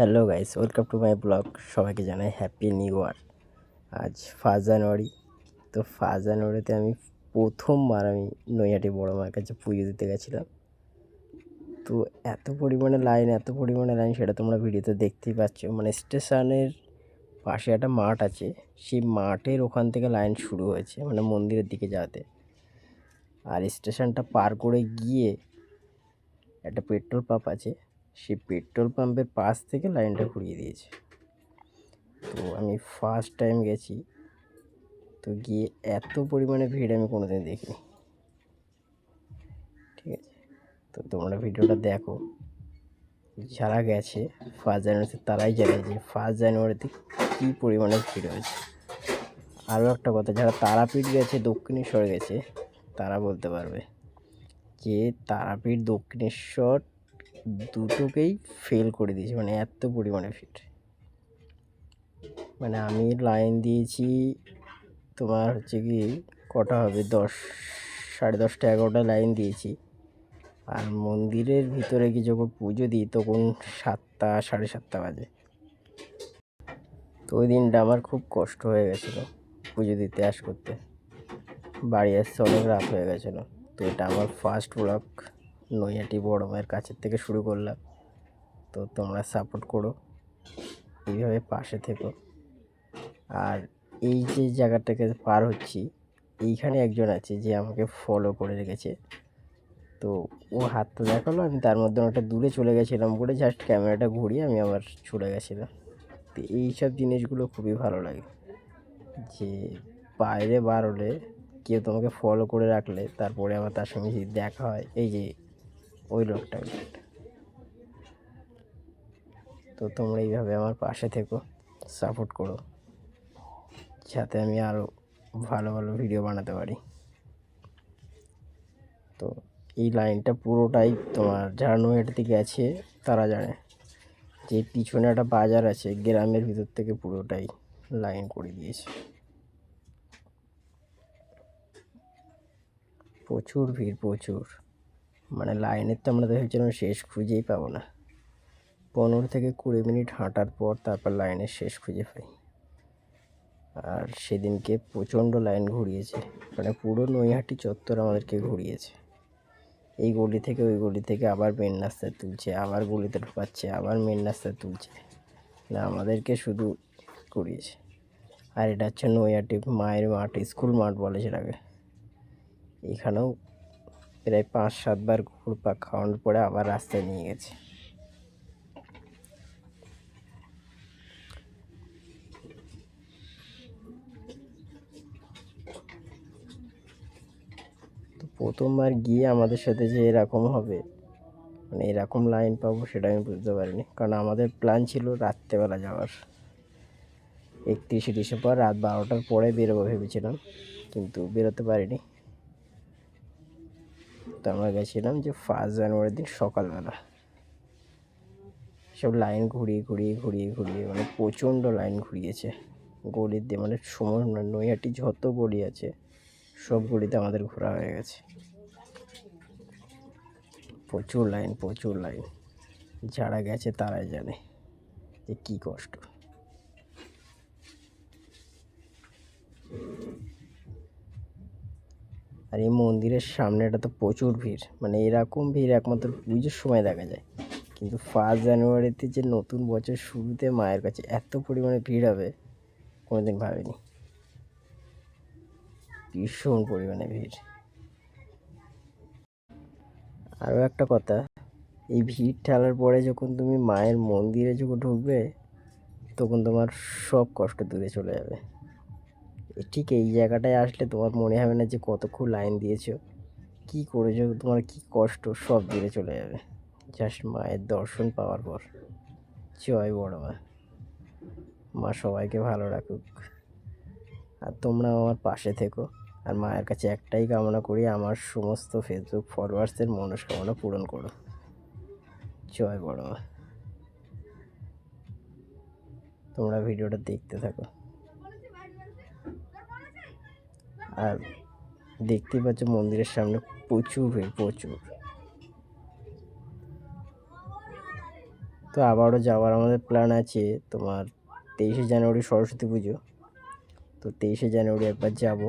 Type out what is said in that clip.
Hello guys, welcome to my blog. সবাইকে জানাই happy new year. আজ ফার্স্ট জানুয়ারি তো ফার্স্ট জানুয়ারিতে আমি প্রথমবার আমি নৈহাটি বড় মায়ের কাছে পুজো দিতে গেছিলাম। তো এত পরিমাণে লাইন, এত পরিমাণে লাইন, সেটা তোমরা ভিডিওতে দেখতেই পাচ্ছ। মানে স্টেশনের পাশে একটা মাঠ আছে। সেই মাঠের ওখান থেকে লাইন শুরু হয়েছে মানে মন্দিরের দিকে যাওয়াতে। আর স্টেশনটা পার করে গিয়ে একটা পেট্রোল পাম্প আছে। সেই পেট্রোল পাম্পের পাশ থেকে লাইনটা ঘুরিয়ে দিয়েছে। তো আমি ফার্স্ট টাইম গেছি। তো গিয়ে এত পরিমাণে ভিড় আমি কোনোদিন দেখিনি। ঠিক আছে? তো তোমরা ভিডিওটা দেখো। যারা গেছে ফার্স্ট জানুয়ারিতে, তারাই জানে যে ফার্স্ট জানুয়ারিতে কী পরিমাণে ভিড় হয়েছে। আরও একটা কথা, যারা তারাপীঠ গেছে, দক্ষিণেশ্বর গেছে, তারা বলতে পারবে যে তারাপীঠ, দক্ষিণেশ্বর দুটোকেই ফেল করে দিয়েছি মানে এত পরিমাণে ফিট মানে আমি লাইন দিয়েছি তোমার হচ্ছে কি কটা হবে? দশ, সাড়ে দশটা এগারোটা লাইন দিয়েছি। আর মন্দিরের ভিতরে কি যখন পুজো দিই তখন সাতটা, সাড়ে সাতটা বাজে। তো ওই দিনটা আমার খুব কষ্ট হয়ে গেছিল পুজো দিতে, আস করতে। বাড়ি আসতে অনেক রাত হয়ে গেছিল। তো এটা আমার ফার্স্ট ব্লগ নৈহাটি বড় মায়ের কাছের থেকে শুরু করলাম। তো তোমরা সাপোর্ট করো, এইভাবে পাশে থেকো। আর এই যে জায়গাটাকে পার হচ্ছি, এইখানে একজন আছে যে আমাকে ফলো করে রেখেছে। তো ও হাতটা দেখাল, আমি তার মধ্যে অনেকটা দূরে চলে গেছিলাম বলে জাস্ট ক্যামেরাটা ঘুরিয়ে আমি আবার চলে গেছিলাম। তো এইসব জিনিসগুলো খুবই ভালো লাগে যে বাইরে বার হলে কেউ তোমাকে ফলো করে রাখলে তারপরে আবার তার সঙ্গে দেখা হয়, এই যে ওই লোকটা তো তোমরা এইভাবে আমার পাশে থেকো, সাপোর্ট করো, যাতে আমি আরও ভালো ভালো ভিডিও বানাতে পারি। তো এই লাইনটা পুরোটাই তোমার যারা নৈহাটিতে গেছে তারা জানে যে পিছনে একটা বাজার আছে, গ্রামের ভিতর থেকে পুরোটাই লাইন করে দিয়েছে। প্রচুর ভিড়, প্রচুর। মানে লাইনের তো আমরা ভেবেছিলাম শেষ খুঁজেই পাবো না। পনেরো থেকে কুড়ি মিনিট হাঁটার পর তারপর লাইনের শেষ খুঁজে পাই। আর সেদিনকে প্রচণ্ড লাইন ঘুরিয়েছে। মানে পুরো নৈহাটি চত্বর আমাদেরকে ঘুরিয়েছে। এই গলি থেকে ওই গলি থেকে আবার মেন রাস্তায় তুলছে, আবার গলিতে ঢোকাচ্ছে, আবার মেন রাস্তায় তুলছে। না, আমাদেরকে শুধু করিয়েছে আর এটা হচ্ছে নৈহাটি মায়ের মাঠ, স্কুল মাঠ বলে সেটাকে। এখানেও প্রায় পাঁচ সাতবার ঘুরপাক খাওয়ানোর পরে আবার রাস্তায় নিয়ে গেছে। প্রথমবার গিয়ে আমাদের সাথে যে এরকম হবে মানে এরকম লাইন পাবো সেটা আমি বুঝতে পারিনি। কারণ আমাদের প্ল্যান ছিল রাত্রেবেলা যাওয়ার। একত্রিশে ডিসেম্বর রাত বারোটার পরে বেরোবো ভেবেছিলাম, কিন্তু বেরোতে পারিনি। তো আমরা গেছিলাম যে ফার্স্ট জানুয়ারির দিন সকালবেলা। সব লাইন ঘুরিয়ে ঘুরিয়ে ঘুরিয়ে ঘুরিয়ে মানে প্রচণ্ড লাইন ঘুরিয়েছে। গলির দিয়ে মানে সময় নৈহাটি যত গলি আছে, সব গলিতে আমাদের ঘোরা হয়ে গেছে। প্রচুর লাইন প্রচুর লাইন। যারা গেছে তারাই জানে যে কী কষ্ট। আর এই মন্দিরের সামনেটা তো প্রচুর ভিড়। মানে এরকম ভিড় একমাত্র পুজোর সময় দেখা যায়। কিন্তু ফার্স্ট জানুয়ারিতে যে নতুন বছর শুরুতে মায়ের কাছে এত পরিমাণে ভিড় হবে, কোনোদিন ভাবিনি। ভীষণ পরিমাণে ভিড়। আরও একটা কথা, এই ভিড় ঠেলার পরে যখন তুমি মায়ের মন্দিরে যখন ঢুকবে, তখন তোমার সব কষ্ট দূরে চলে যাবে। ঠিক এই জায়গাটায় আসলে তোমার মনে হবে না যে কতক্ষণ লাইন দিয়েছ। কী করেছ? তোমার কী কষ্ট? সব দূরে চলে যাবে। জাস্ট মায়ের দর্শন পাওয়ার পর। জয় বড় মা। মা সবাইকে ভালো রাখুক। আর তোমরা আমার পাশে থেকো। আর মায়ের কাছে একটাই কামনা করি, আমার সমস্ত ফেসবুক ফলোয়ার্সের মনস্কামনা পূরণ করো। জয় বড় মা। তোমরা ভিডিওটা দেখতে থাকো। আর দেখতেই পাচ্ছ মন্দিরের সামনে প্রচুর ভিড়, প্রচুর। তো তো আবারও যাওয়ার আমাদের প্ল্যান আছে তোমার তেইশে জানুয়ারি সরস্বতী পুজো। তো তেইশে জানুয়ারি একবার যাব।